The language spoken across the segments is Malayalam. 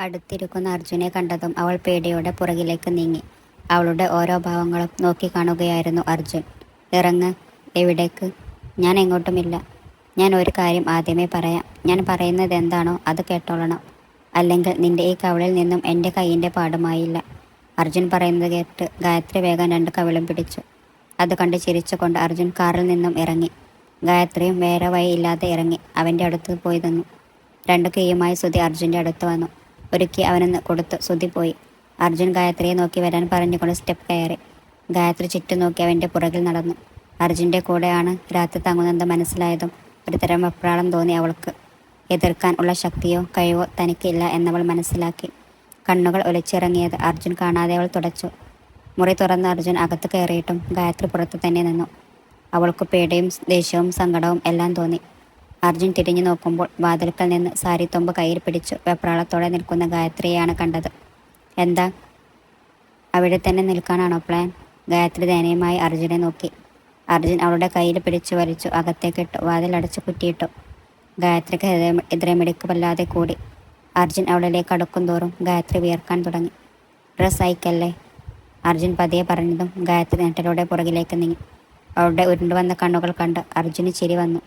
അടുത്തിരിക്കുന്ന അർജുനെ കണ്ടതും അവൾ പേടിയോടെ പുറകിലേക്ക് നീങ്ങി. അവളുടെ ഓരോ ഭാവങ്ങളും നോക്കിക്കാണുകയായിരുന്നു അർജുൻ. ഇറങ്ങ് എവിടേക്ക്? ഞാൻ എങ്ങോട്ടുമില്ല. ഞാൻ ഒരു കാര്യം ആദ്യമേ പറയാം. ഞാൻ പറയുന്നത് എന്താണോ അത് കേട്ടോളണം. അല്ലെങ്കിൽ നിന്റെ ഈ കവിളിൽ നിന്നും എന്റെ കൈയിന്റെ പാടുമായില്ല. അർജുൻ പറയുന്നത് കേട്ട് ഗായത്രി വേഗം രണ്ട് കവിളും പിടിച്ചു. അത് കണ്ട് ചിരിച്ചുകൊണ്ട് അർജുൻ കാറിൽ നിന്നും ഇറങ്ങി. ഗായത്രിയും വേറെ വഴി ഇല്ലാതെ ഇറങ്ങി. അവന്റെ അടുത്ത് പോയി തന്നു രണ്ട് കീയുമായി സുധി അർജുന്റെ അടുത്ത് വന്നു. ഒരുക്കി അവനൊന്ന് കൊടുത്തു. പോയി. അർജുൻ ഗായത്രിയെ നോക്കി വരാൻ പറഞ്ഞുകൊണ്ട് സ്റ്റെപ്പ് കയറി. ഗായത്രി ചുറ്റും നോക്കി അവന്റെ പുറകിൽ നടന്നു. അർജുന്റെ കൂടെയാണ് രാത്രി തങ്ങുന്നത് മനസ്സിലായതും ഒരു തരം വെപ്രാളം തോന്നി അവൾക്ക്. എതിർക്കാൻ ഉള്ള ശക്തിയോ കഴിവോ തനിക്കില്ല എന്നവൾ മനസ്സിലാക്കി. കണ്ണുകൾ ഒലിച്ചിറങ്ങിയത് അർജുൻ കാണാതെ അവൾ തുടച്ചു. മുറി തുറന്ന് അർജുൻ അകത്ത് കയറിയിട്ടും ഗായത്രി പുറത്ത് തന്നെ നിന്നു. അവൾക്ക് പേടിയും ദേഷ്യവും സങ്കടവും എല്ലാം തോന്നി. അർജുൻ തിരിഞ്ഞു നോക്കുമ്പോൾ വാതിൽക്കൽ നിന്ന് സാരി തൊമ്പ് കയ്യിൽ പിടിച്ചു വെപ്രാളത്തോടെ നിൽക്കുന്ന ഗായത്രിയെയാണ് കണ്ടത്. എന്താ? അവിടെ തന്നെ നിൽക്കാനാണോ പ്ലാൻ ഗായത്രി ദയനീയമായി അർജുനെ നോക്കി. അർജുൻ അവളുടെ കയ്യിൽ പിടിച്ചു വലിച്ചു അകത്തേക്കിട്ടു വാതിലടച്ച് കുറ്റിയിട്ടു. ഗായത്രിക്ക് ഹൃദയം ഹൃദയമിടിക്ക് വല്ലാതെ കൂടി. അർജുൻ അവളിലേക്ക് അടുക്കും തോറും ഗായത്രി വിയർക്കാൻ തുടങ്ങി. ഡ്രസ് അയക്കല്ലേ അർജുൻ പതിയെ പറഞ്ഞതും ഗായത്രി നെട്ടലോടെ പുറകിലേക്ക് നീങ്ങി. അവളുടെ ഉരുണ്ടുവന്ന കണ്ണുകൾ കണ്ട് അർജുന് ചിരി വന്നു.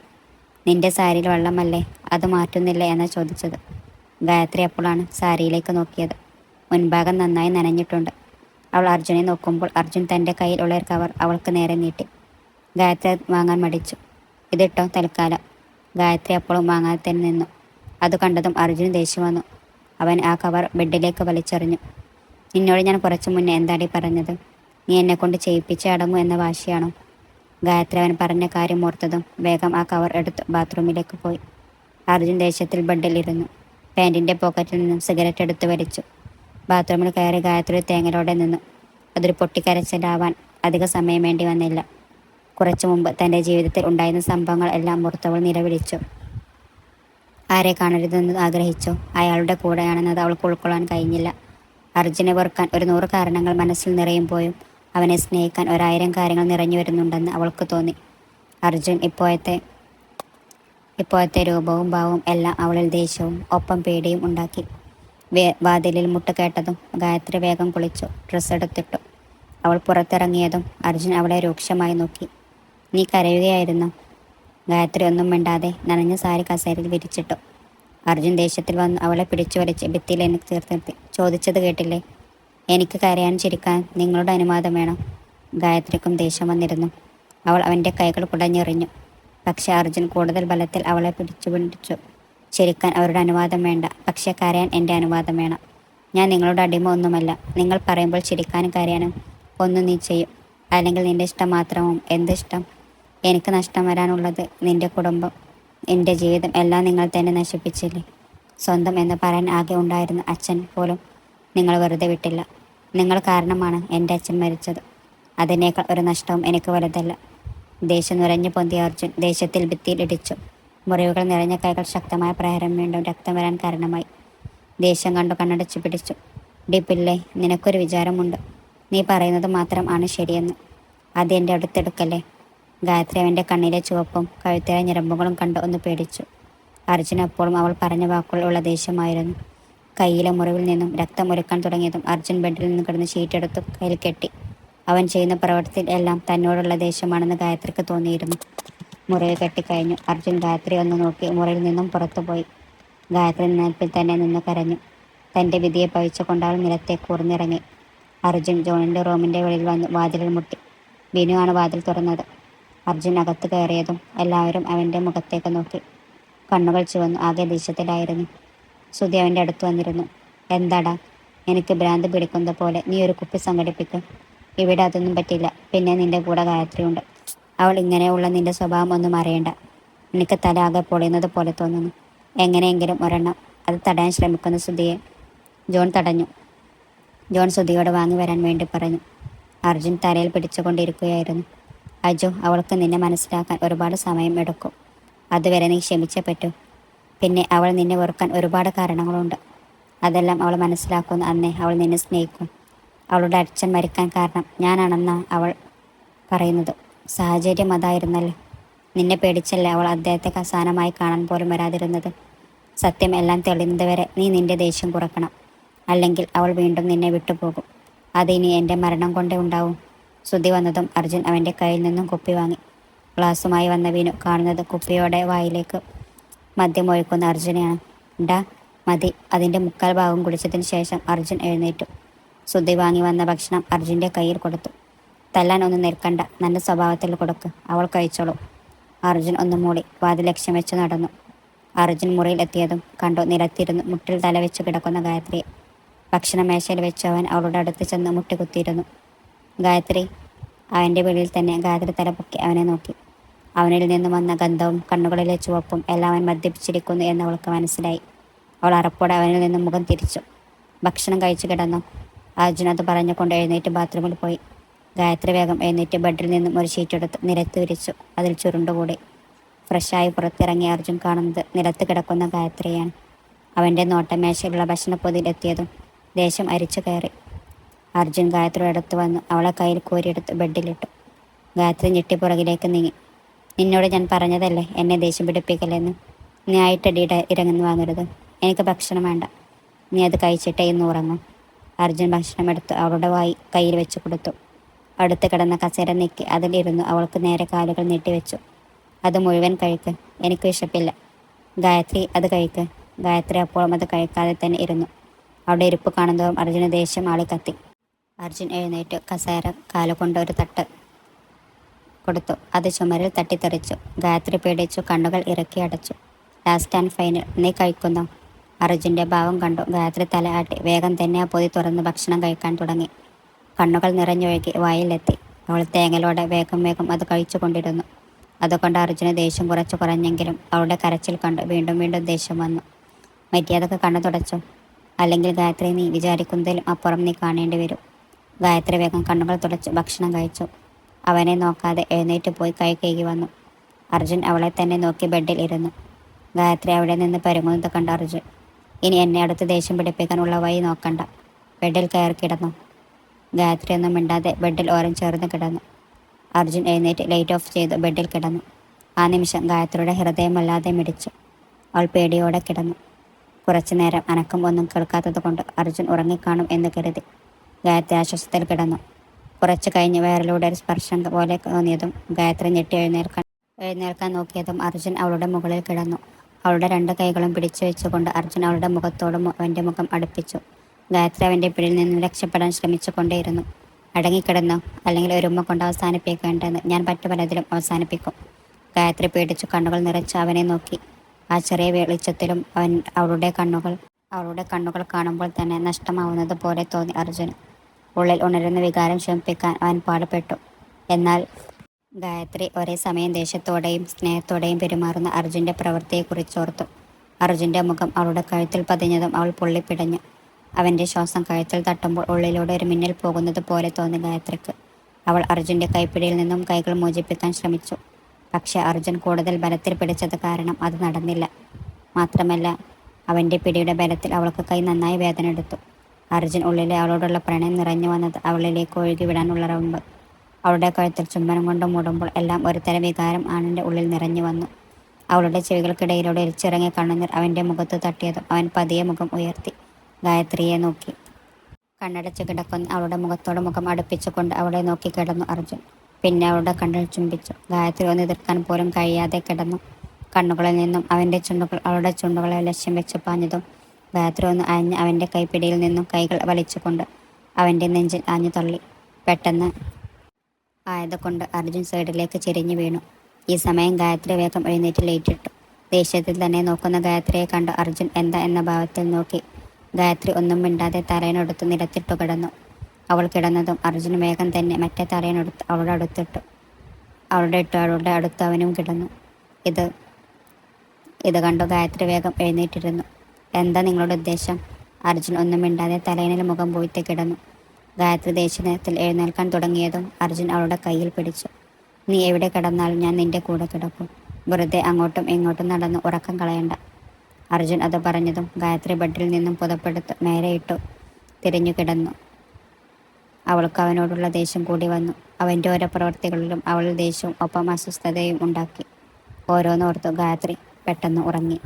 നിന്റെ സാരിയിൽ വെള്ളമല്ലേ? അത് മാറ്റുന്നില്ല എന്നാ ചോദിച്ചത്. ഗായത്രി അപ്പോഴാണ് സാരിയിലേക്ക് നോക്കിയത്. മുൻഭാഗം നന്നായി നനഞ്ഞിട്ടുണ്ട്. അവൾ അർജുനെ നോക്കുമ്പോൾ അർജുൻ തന്റെ കയ്യിലുള്ള ഒരു കവർ അവൾക്ക് നേരെ നീട്ടി. ഗായത്രി വാങ്ങാൻ മടിച്ചു. ഇതിട്ടോ തൽക്കാലം. ഗായത്രി അപ്പോഴും വാങ്ങാതെ തന്നെ നിന്നു. അത് കണ്ടതും അർജുന് ദേഷ്യം വന്നു. അവൻ ആ കവർ ബെഡിലേക്ക് വലിച്ചെറിഞ്ഞു. നിന്നോട് ഞാൻ കുറച്ചു മുന്നേ എന്താടി പറഞ്ഞത്? നീ എന്നെ കൊണ്ട് ചെയ്യിപ്പിച്ച് അടങ്ങൂ എന്ന വാശിയാണോ? ഗായത്രി അവൻ പറഞ്ഞ കാര്യം ഓർത്തതും വേഗം ആ കവർ എടുത്ത് ബാത്റൂമിലേക്ക് പോയി. അർജുൻ ദേശത്തിൽ ബെഡിലിരുന്നു. പാന്റിന്റെ പോക്കറ്റിൽ നിന്നും സിഗരറ്റ് എടുത്ത് വലിച്ചു. ബാത്റൂമിൽ കയറി ഗായത്രി തേങ്ങലോടെ നിന്നു. അതൊരു പൊട്ടിക്കരച്ചിലാവാൻ അധിക സമയം വേണ്ടി വന്നില്ല. കുറച്ചു മുമ്പ് തന്റെ ജീവിതത്തിൽ ഉണ്ടായിരുന്ന സംഭവങ്ങൾ എല്ലാം ഓർത്തവൾ നിലവിളിച്ചു. ആരെ കാണരുതെന്ന് ആഗ്രഹിച്ചു? അയാളുടെ കൂടെയാണെന്നത് അവൾക്ക് ഉൾക്കൊള്ളാൻ കഴിഞ്ഞില്ല. അർജുനെ വെറുക്കാൻ ഒരു നൂറ് കാരണങ്ങൾ മനസ്സിൽ നിറയുമ്പോഴും അവനെ സ്നേഹിക്കാൻ ഒരായിരം കാര്യങ്ങൾ നിറഞ്ഞു വരുന്നുണ്ടെന്ന് അവൾക്ക് തോന്നി. അർജുൻ ഇപ്പോഴത്തെ ഇപ്പോഴത്തെ രൂപവും ഭാവവും എല്ലാം അവളിൽ ദേഷ്യവും ഒപ്പം പേടിയും ഉണ്ടാക്കി. വേ വാതിലിൽ മുട്ട് കേട്ടതും ഗായത്രി വേഗം കുളിച്ചു ഡ്രസ്സ് എടുത്തിട്ടു. അവൾ പുറത്തിറങ്ങിയതും അർജുൻ അവളെ രൂക്ഷമായി നോക്കി. നീ കരയുകയായിരുന്നു? ഗായത്രി ഒന്നും മിണ്ടാതെ നനഞ്ഞ സാരി കസേരയിൽ വിരിച്ചിട്ടു. അർജുൻ ദേഷ്യത്തിൽ വന്ന് അവളെ പിടിച്ചു വലിച്ച് ഭിത്തിയിൽ എനിക്ക് ചേർത്തിരുത്തി ചോദിച്ചത് കേട്ടില്ലേ? എനിക്ക് കരയാൻ ചിരിക്കാൻ നിങ്ങളുടെ അനുവാദം വേണം. ഗായത്രിക്കും ദേഷ്യം വന്നിരുന്നു. അവൾ അവന്റെ കൈകൾ കുടഞ്ഞെറിഞ്ഞു പക്ഷേ അർജുൻ കൂടുതൽ ബലത്തിൽ അവളെ പിടിച്ചു പിടിച്ചു. ചിരിക്കാൻ അവരുടെ അനുവാദം വേണ്ട. പക്ഷേ കരയാൻ എന്റെ അനുവാദം വേണം. ഞാൻ നിങ്ങളുടെ അടിമ ഒന്നുമല്ല. നിങ്ങൾ പറയുമ്പോൾ ചിരിക്കാനും കരയാനും ഒന്നും നീ ചെയ്യും. അല്ലെങ്കിൽ നിന്റെ ഇഷ്ടം മാത്രവും എന്ത് ഇഷ്ടം? എനിക്ക് നഷ്ടം വരാനുള്ളത് നിന്റെ കുടുംബം. എന്റെ ജീവിതം എല്ലാം നിങ്ങൾ തന്നെ നശിപ്പിച്ചില്ലേ? സ്വന്തം എന്ന് പറയാൻ ആകെ ഉണ്ടായിരുന്ന അച്ഛൻ പോലും നിങ്ങൾ വെറുതെ വിട്ടില്ല. നിങ്ങൾ കാരണമാണ് എന്റെ അച്ഛൻ മരിച്ചത്. അതിനേക്കാൾ ഒരു നഷ്ടവും എനിക്ക് വലുതല്ല. ദേഷ്യം നിറഞ്ഞു പൊന്തിയ അർജുൻ ദേഷ്യത്തിൽ ഭിത്തിയിൽ ഇടിച്ചു. മുറിവുകൾ നിറഞ്ഞ കൈകൾ ശക്തമായ പ്രഹരം വീണ്ടും രക്തം വരാൻ കാരണമായി. ദേഷ്യം കണ്ടു കണ്ണടച്ചു പിടിച്ചു. ഡി ഡിപ്പില്ലേ നിനക്കൊരു വിചാരമുണ്ട്. നീ പറയുന്നത് മാത്രം ആണ് ശരിയെന്ന്. അത് എന്റെ അടുത്തെടുക്കല്ലേ? ഗായത്രി അവന്റെ കണ്ണിലെ ചുവപ്പും കഴുത്തിലെ ഞരമ്പുകളും കണ്ട് ഒന്ന് പേടിച്ചു. അർജുൻ അപ്പോഴും അവൾ പറഞ്ഞ വാക്കുകൾ ഉള്ള ദേഷ്യമായിരുന്നു. കയ്യിലെ മുറിവിൽ നിന്നും രക്തം ഒരുക്കാൻ തുടങ്ങിയതും അർജുൻ ബെഡിൽ നിന്ന് കിടന്ന് ഷീറ്റെടുത്ത് കയ്യിൽ കെട്ടി. അവൻ ചെയ്യുന്ന പ്രവർത്തിയിൽ എല്ലാം തന്നോടുള്ള ദേഷ്യമാണെന്ന് ഗായത്രിക്ക് തോന്നിയിരുന്നു. മുറിവ് കെട്ടിക്കഴിഞ്ഞു. അർജുൻ ഗായത്രി ഒന്ന് നോക്കി മുറിയിൽ നിന്നും പുറത്തുപോയി ഗായത്രി നിലപ്പിൽ തന്നെ നിന്ന് കരഞ്ഞു. തന്റെ വിധിയെ പഴിച്ചുകൊണ്ട് അവൾ നിലത്തേക്ക് കൂർന്നിറങ്ങി. അർജുൻ ജോണിന്റെ റൂമിന്റെ വെളിയിൽ വന്ന് വാതിലിൽ മുട്ടി. ബിനു ആണ് വാതിൽ തുറന്നത്. അർജുൻ അകത്ത് കയറിയതും എല്ലാവരും അവന്റെ മുഖത്തേക്ക് നോക്കി. കണ്ണുകൾ ചുവന്നു. ആകെ ദേഷ്യത്തിലായിരുന്നു. സുധി അവന്റെ അടുത്ത് വന്നിരുന്നു. എന്താടാ? എനിക്ക് ഭ്രാന്ത് പിടിക്കുന്ന പോലെ നീ ഒരു കുപ്പി സംഘടിപ്പിക്കും. ഇവിടെ അതൊന്നും പറ്റില്ല. പിന്നെ നിന്റെ കൂടെ ഗായത്രിയുണ്ട്. അവൾ ഇങ്ങനെയുള്ള നിന്റെ സ്വഭാവം ഒന്നും അറിയണ്ട. എനിക്ക് തല ആകെ പൊളിയുന്നത് പോലെ തോന്നുന്നു. എങ്ങനെയെങ്കിലും ഒരെണ്ണം. അത് തടയാൻ ശ്രമിക്കുന്ന സുധിയെ. ജോൺ തടഞ്ഞു. ജോൺ സുധിയോട് വാങ്ങി വരാൻ വേണ്ടി പറഞ്ഞു. അർജുൻ തലയിൽ പിടിച്ചുകൊണ്ടിരിക്കുകയായിരുന്നു. അജു അവൾക്ക് നിന്നെ മനസ്സിലാക്കാൻ ഒരുപാട് സമയം എടുക്കും. അതുവരെ നീ ക്ഷമിച്ചേ പറ്റൂ. പിന്നെ അവൾ നിന്നെ വെറുക്കാൻ ഒരുപാട് കാരണങ്ങളുണ്ട്. അതെല്ലാം അവൾ മനസ്സിലാക്കുന്ന അന്നേ. അവൾ നിന്നെ സ്നേഹിക്കും. അവളുടെ അച്ഛൻ മരിക്കാൻ കാരണം ഞാനാണെന്നാണ് അവൾ പറയുന്നത്. സാഹചര്യം അതായിരുന്നല്ലോ. നിന്നെ പേടിച്ചല്ലേ അവൾ അദ്ദേഹത്തെ കസാനമായി കാണാൻ പോലും വരാതിരുന്നത്? സത്യം എല്ലാം തെളിയുന്നത് വരെ നീ നിന്റെ ദേഷ്യം കുറക്കണം. അല്ലെങ്കിൽ അവൾ വീണ്ടും നിന്നെ വിട്ടുപോകും. അതിനി എന്റെ മരണം കൊണ്ടേ ഉണ്ടാവും. ശ്രുതി വന്നതും അർജുൻ അവന്റെ കയ്യിൽ നിന്നും കുപ്പി വാങ്ങി. ഗ്ലാസുമായി വന്ന വീണു. കാണുന്നത് കുപ്പിയോടെ വായിലേക്ക് മദ്യം ഒഴുക്കുന്ന അർജുനെയാണ്. ഡാ മതി. അതിന്റെ മുക്കാൽ ഭാഗം കുടിച്ചതിന് ശേഷം അർജുൻ എഴുന്നേറ്റു. സുധി വാങ്ങി വന്ന ഭക്ഷണം അർജുന്റെ കയ്യിൽ കൊടുത്തു. തല്ലാൻ ഒന്നും നിൽക്കണ്ട. നല്ല സ്വഭാവത്തിൽ കൊടുക്ക്. അവൾ കഴിച്ചോളൂ. അർജുൻ ഒന്ന് മൂടി വാതിൽ ലക്ഷ്യം വെച്ച് നടന്നു. അർജുൻ മുറിയിൽ എത്തിയതും കണ്ടു നിലത്തിരുന്ന് മുട്ടിൽ തല വെച്ച് കിടക്കുന്ന ഗായത്രിയെ ഭക്ഷണമേശയിൽ വെച്ച് അവൻ അവളുടെ അടുത്ത് ചെന്ന് മുട്ടി കുത്തിയിരുന്നു ഗായത്രി അവന്റെ വെളിയിൽ തന്നെ ഗായത്രി തല പൊക്കി അവനെ നോക്കി. അവനിൽ നിന്നും വന്ന ഗന്ധവും കണ്ണുകളിലെ ചുവപ്പും എല്ലാം അവൻ മദ്യപിച്ചിരിക്കുന്നു എന്ന് അവൾക്ക് മനസ്സിലായി. അവൾ അറപ്പോടെ അവനിൽ നിന്ന് മുഖം തിരിച്ചു. ഭക്ഷണം കഴിച്ചു കിടന്നു. അർജുൻ അത് പറഞ്ഞുകൊണ്ട് എഴുന്നേറ്റ് ബാത്റൂമിൽ പോയി. ഗായത്രി വേഗം എഴുന്നേറ്റ് ബെഡിൽ നിന്നും ഒരു ഷീറ്റ് എടുത്ത് നിരത്ത് വിരിച്ചു. അതിൽ ചുരുണ്ടുകൂടി. ഫ്രഷായി പുറത്തിറങ്ങിയ അർജുൻ കാണുന്നത് നിലത്ത് കിടക്കുന്ന ഗായത്രിയാണ്. അവന്റെ നോട്ടമേശയിലുള്ള ഭക്ഷണപ്പൊതിയിൽ എത്തിയതും ദേഷ്യം അരിച്ചു കയറി. അർജുൻ ഗായത്രിയുടെ അടുത്ത് വന്ന്. അവളെ കയ്യിൽ കോരിയെടുത്ത് ബെഡിലിട്ടു. ഗായത്രി ഞെട്ടിപ്പുറകിലേക്ക് നീങ്ങി. നിന്നോട് ഞാൻ പറഞ്ഞതല്ലേ? എന്നെ ദേഷ്യം പിടിപ്പിക്കലെന്ന് നീ ആയിട്ടടിയുടെ ഇറങ്ങുന്നു വാങ്ങരുത്. എനിക്ക് ഭക്ഷണം വേണ്ട. നീ അത് കഴിച്ചിട്ടേ എന്ന് ഉറങ്ങും. അർജുൻ ഭക്ഷണം എടുത്ത് അവളുടെ വായി കയ്യിൽ വെച്ച് കൊടുത്തു. അടുത്ത് കിടന്ന കസേര നീക്കി അതിലിരുന്നു അവൾക്ക് നേരെ കാലുകൾ നീട്ടിവെച്ചു അത് മുഴുവൻ കഴിക്ക്. എനിക്ക് വിശപ്പില്ല. ഗായത്രി അത് കഴിക്ക്. ഗായത്രി അപ്പോഴും അത് കഴിക്കാതെ തന്നെ ഇരുന്നു. അവിടെ ഇരുപ്പ് കാണുന്നതും അർജുന ദേഷ്യം ആളിക്കത്തി. കത്തി അർജുൻ എഴുന്നേറ്റ് കസേര കാലുകൊണ്ട് ഒരു തട്ട് കൊടുത്തു. അത് ചുമരിൽ തട്ടിത്തെറിച്ചു. ഗായത്രി പേടിച്ചു കണ്ണുകൾ ഇറക്കി അടച്ചു. ലാസ്റ്റ് ആൻഡ് ഫൈനൽ നീ കഴിക്കുന്നു? അർജുന്റെ ഭാവം കണ്ടു. ഗായത്രി തല ആട്ടി. വേഗം തന്നെ ആ പൊതി തുറന്ന് ഭക്ഷണം കഴിക്കാൻ തുടങ്ങി. കണ്ണുകൾ നിറഞ്ഞൊഴുകി വായിലെത്തി. അവൾ തേങ്ങലോടെ വേഗം വേഗം അത് കഴിച്ചു കൊണ്ടിരുന്നു അതുകൊണ്ട് അർജുന് ദേഷ്യം കുറച്ച് കുറഞ്ഞെങ്കിലും അവളുടെ കരച്ചിൽ കണ്ട് വീണ്ടും വീണ്ടും ദേഷ്യം വന്നു. മര്യാദയ്ക്ക് കണ്ണു തുടച്ചു. അല്ലെങ്കിൽ ഗായത്രി നീ വിചാരിക്കുന്നതിലും അപ്പുറം നീ കാണേണ്ടി വരും. ഗായത്രി വേഗം കണ്ണുകൾ തുടച്ച്. ഭക്ഷണം കഴിച്ചു. അവനെ നോക്കാതെ എഴുന്നേറ്റ് പോയി കൈ കഴുകി വന്നു. അർജുൻ അവളെ തന്നെ നോക്കി ബെഡിൽ ഇരുന്നു. ഗായത്രി അവിടെ നിന്ന് പരുങ്ങുന്നത് കണ്ട അർജുൻ. ഇനി എന്നെ അടുത്ത് ദേഷ്യം പിടിപ്പിക്കാനുള്ള വഴി നോക്കണ്ട. ബെഡിൽ കയറി കിടന്നു. ഗായത്രി ഒന്നും മിണ്ടാതെ ബെഡിൽ ഓരം ചേർന്ന് കിടന്നു. അർജുൻ എഴുന്നേറ്റ് ലൈറ്റ് ഓഫ് ചെയ്ത് ബെഡിൽ കിടന്നു. ആ നിമിഷം ഗായത്രിയുടെ ഹൃദയമല്ലാതെ മിടിച്ചു. അവൾ പേടിയോടെ കിടന്നു. കുറച്ചു നേരം അനക്കം ഒന്നും കേൾക്കാത്തത് കൊണ്ട് അർജുൻ ഉറങ്ങിക്കാണും എന്ന് കരുതി. ഗായത്രി ആശ്വാസത്തിൽ കിടന്നു. കുറച്ചു കഴിഞ്ഞ് വയറിലൂടെ ഒരു സ്പർശം പോലെ തോന്നിയതും ഗായത്രി ഞെട്ടി എഴുന്നേൽക്കാൻ എഴുന്നേൽക്കാൻ നോക്കിയതും അർജുൻ അവളുടെ മുകളിൽ കിടന്നു. അവളുടെ രണ്ട് കൈകളും പിടിച്ചു വെച്ചുകൊണ്ട് അർജുൻ അവളുടെ മുഖത്തോട് അവന്റെ മുഖം അടുപ്പിച്ചു. ഗായത്രി അവന്റെ പിടിയിൽ നിന്ന് രക്ഷപ്പെടാൻ ശ്രമിച്ചു കൊണ്ടേയിരുന്നു അടങ്ങിക്കിടന്നു? അല്ലെങ്കിൽ ഒരു ഉമ്മ കൊണ്ട് അവസാനിപ്പിക്കേണ്ടതെന്ന് ഞാൻ പറ്റു പലതിലും അവസാനിപ്പിക്കും. ഗായത്രി പേടിച്ചു കണ്ണുകൾ നിറച്ച് അവനെ നോക്കി. ആ ചെറിയ വെളിച്ചത്തിലും അവൻ അവളുടെ കണ്ണുകൾ അവളുടെ കണ്ണുകൾ കാണുമ്പോൾ തന്നെ നഷ്ടമാവുന്നത് പോലെ തോന്നി അർജുന്. ഉള്ളിൽ ഉണരുന്ന വികാരം ശമിപ്പിക്കാൻ അവൻ പാടുപെട്ടു. എന്നാൽ ഗായത്രി ഒരേ സമയം ദേഷ്യത്തോടെയും സ്നേഹത്തോടെയും പെരുമാറുന്ന അർജുന്റെ പ്രവൃത്തിയെക്കുറിച്ചോർത്തു അർജുന്റെ മുഖം അവളുടെ കഴുത്തിൽ പതിഞ്ഞതും അവൾ പൊള്ളിപ്പിടഞ്ഞു. അവന്റെ ശ്വാസം കഴുത്തിൽ തട്ടുമ്പോൾ ഉള്ളിലൂടെ ഒരു മിന്നൽ പോകുന്നത് പോലെ തോന്നി ഗായത്രിക്ക്. അവൾ അർജുന്റെ കൈപ്പിടിയിൽ നിന്നും കൈകൾ മോചിപ്പിക്കാൻ ശ്രമിച്ചു. പക്ഷെ അർജുൻ കൂടുതൽ ബലത്തിൽ പിടിച്ചത് കാരണം അത് നടന്നില്ല. മാത്രമല്ല അവന്റെ പിടിയുടെ ബലത്തിൽ അവൾക്ക് കൈ നന്നായി വേദന എടുത്തു. അർജുൻ ഉള്ളിലെ അവളോടുള്ള പ്രണയം നിറഞ്ഞു വന്നത് അവളിലേക്ക് ഒഴുകി വിടാനുള്ള റമ്പ്. അവളുടെ കഴുത്തിൽ ചുംബനം കൊണ്ട് മൂടുമ്പോൾ എല്ലാം ഒരു തരം വികാരം ആണിന്റെ ഉള്ളിൽ നിറഞ്ഞു വന്നു. അവളുടെ ചെവികൾക്കിടയിലൂടെ എരിച്ചിറങ്ങിയ കണ്ണുനീർ അവന്റെ മുഖത്ത് തട്ടിയതും അവൻ പതിയെ മുഖം ഉയർത്തി. ഗായത്രിയെ നോക്കി. കണ്ണടച്ച് കിടക്കുന്ന അവളുടെ മുഖത്തോട് മുഖം അടുപ്പിച്ചുകൊണ്ട് അവളെ നോക്കി കിടന്നു അർജുൻ. പിന്നെ അവളുടെ കണ്ണിൽ ചുംബിച്ചു. ഗായത്രി ഒന്ന് എതിർക്കാൻ പോലും കഴിയാതെ കിടന്നു. കണ്ണുകളിൽ നിന്നും അവന്റെ ചുണ്ടുകൾ അവളുടെ ചുണ്ടുകളെ ലക്ഷ്യം വെച്ച് പാഞ്ഞതും ഗായത്രി ഒന്ന് അയഞ്ഞ് അവന്റെ കൈപ്പിടിയിൽ നിന്നും കൈകൾ വലിച്ചുകൊണ്ട് അവന്റെ നെഞ്ചിൽ ആഞ്ഞു തള്ളി. പെട്ടെന്ന് ആയതുകൊണ്ട് അർജുൻ സൈഡിലേക്ക് ചെരിഞ്ഞു വീണു. ഈ സമയം ഗായത്രി വേഗം എഴുന്നേറ്റ് ലേറ്റിട്ടു. ദേഷ്യത്തിൽ തന്നെ നോക്കുന്ന ഗായത്രിയെ കണ്ട് അർജുൻ എന്താ എന്ന ഭാവത്തിൽ നോക്കി. ഗായത്രി ഒന്നും മിണ്ടാതെ തറയിനൊടുത്ത് നിരത്തിട്ടു കിടന്നു. അവൾ കിടന്നതും അർജുൻ വേഗം തന്നെ മറ്റേ തറയിനൊടുത്ത് അവളുടെ അടുത്തിട്ടു. അവളുടെ ഇട്ടു അവളുടെ അടുത്ത് അവനും കിടന്നു. ഇത് ഇത് കണ്ടു ഗായത്രി വേഗം എഴുന്നേറ്റിരുന്നു. എന്താ നിങ്ങളുടെ ഉദ്ദേശം? അർജുൻ ഒന്നും മിണ്ടാതെ തലയിനിൽ മുഖം പോയിത്തെ കിടന്നു. ഗായത്രി ദേഷ്യത്തിൽ എഴുന്നേൽക്കാൻ തുടങ്ങിയതും അർജുൻ അവളുടെ കയ്യിൽ പിടിച്ചു. നീ എവിടെ കിടന്നാലും ഞാൻ നിന്റെ കൂടെ കിടക്കും. വെറുതെ അങ്ങോട്ടും ഇങ്ങോട്ടും നടന്ന് ഉറക്കം കളയണ്ട അർജുൻ അത് പറഞ്ഞതും ഗായത്രി ബെഡിൽ നിന്നും പുതപ്പെടുത്ത് നേരെയിട്ടു തിരിഞ്ഞു കിടന്നു. അവൾക്ക് അവനോടുള്ള ദേഷ്യം കൂടി വന്നു. അവന്റെ ഓരോ പ്രവർത്തികളിലും അവൾ ദേഷ്യവും ഒപ്പം അസ്വസ്ഥതയും ഉണ്ടാക്കി. ഓരോന്നോർത്തു ഗായത്രി പെട്ടെന്ന് ഉറങ്ങി.